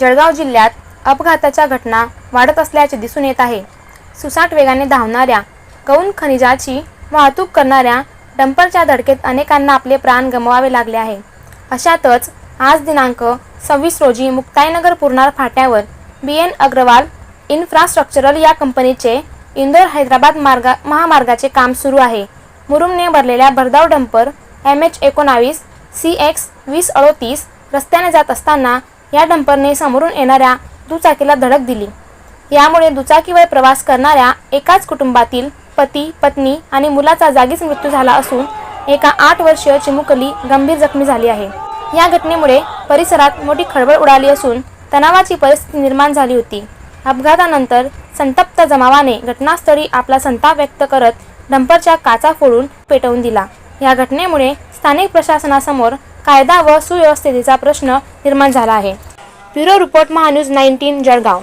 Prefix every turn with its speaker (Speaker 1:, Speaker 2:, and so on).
Speaker 1: जळगाव जिल्ह्यात अपघाताच्या घटना वाढत असल्याचे दिसून येत आहे. सुसाट वेगाने धावणाऱ्या गौण खनिजाची वाहतूक करणाऱ्या डंपरच्या धडकेत अनेकांना आपले प्राण गमवावे लागले आहे. अशातच आज दिनांक सव्वीस रोजी मुक्ताईनगर पूर्णार फाट्यावर बी एन अग्रवाल इन्फ्रास्ट्रक्चरल या कंपनीचे इंदोर हैदराबाद मार्गा महामार्गाचे काम सुरू आहे. मुरुमने भरलेल्या भरधाव डंपर एम एच एकोणावीस सी एक्स वीस अडोतीस रस्त्याने जात असताना या डंपरने समोरून येणाऱ्या दुचाकीला धडक दिली. यामुळे दुचाकीवर प्रवास करणाऱ्या एकाच कुटुंबातील पती पत्नी आणि मुलाचा जागीच मृत्यू झाला असून एका आठ वर्षीय चिमुकली गंभीर जखमी झाली आहे. या घटनेमुळे परिसरात मोठी खळबळ उडाली असून तणावाची परिस्थिती निर्माण झाली होती. अपघातानंतर संतप्त जमावाने घटनास्थळी आपला संताप व्यक्त करत डंपरच्या काचा फोडून पेटवून दिला. या घटनेमुळे स्थानिक प्रशासनासमोर कायदा व सुव्यवस्थेचा प्रश्न निर्माण झाला आहे. Bureau report Maha news nineteen Jalgaon.